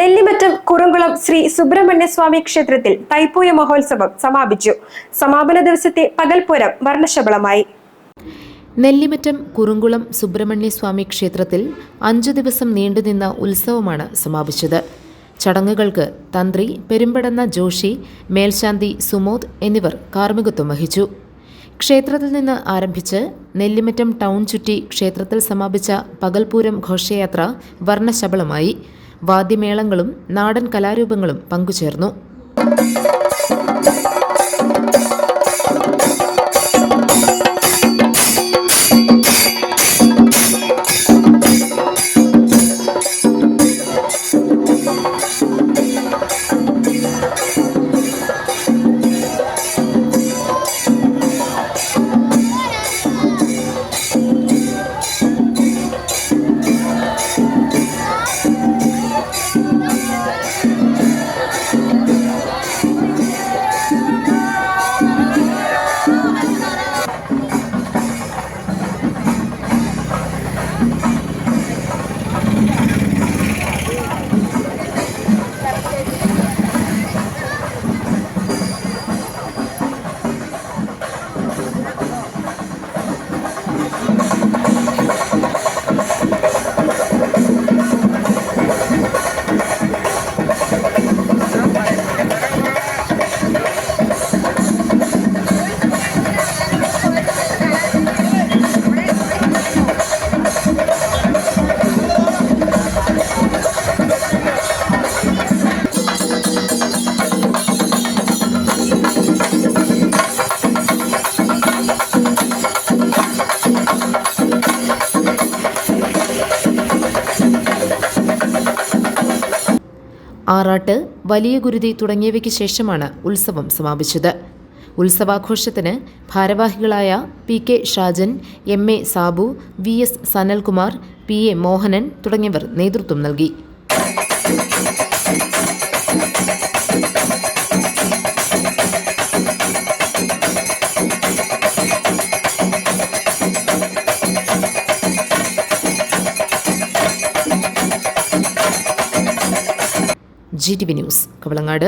നെല്ലിമറ്റം കുറുംകുളം ശ്രീ സുബ്രഹ്മണ്യസ്വാമി ക്ഷേത്രത്തിൽ തൈപ്പൂയ മഹോത്സവം സമാപിച്ചു. സമാപന ദിവസത്തെ പകൽപൂരം വർണശബളമായി. നെല്ലിമറ്റം കുറുങ്കുളം സുബ്രഹ്മണ്യസ്വാമി ക്ഷേത്രത്തിൽ അഞ്ചു ദിവസം നീണ്ടുനിന്ന ഉത്സവമാണ് സമാപിച്ചത്. ചടങ്ങുകൾക്ക് തന്ത്രി പെരുമ്പടന്ന ജോഷി മേൽശാന്തി സുമോദ് എന്നിവർ കാർമ്മികത്വം വഹിച്ചു. ക്ഷേത്രത്തിൽ നിന്ന് ആരംഭിച്ച് നെല്ലിമറ്റം ടൗൺ ചുറ്റി ക്ഷേത്രത്തിൽ സമാപിച്ച പകൽപൂരം ഘോഷയാത്ര വർണശബളമായി. വാദ്യമേളങ്ങളും നാടൻ കലാരൂപങ്ങളും പങ്കുചേർന്നു ആറാട്ട് വലിയ ഗുരുതി തുടങ്ങിയവയ്ക്ക് ശേഷമാണ് ഉത്സവം സമാപിച്ചത്. ഉത്സവാഘോഷത്തിന് ഭാരവാഹികളായ P K Shajan M A Sabu V S Sanalkumar P A Mohanan തുടങ്ങിയവർ നേതൃത്വം നൽകി. G T V news Kavalangad.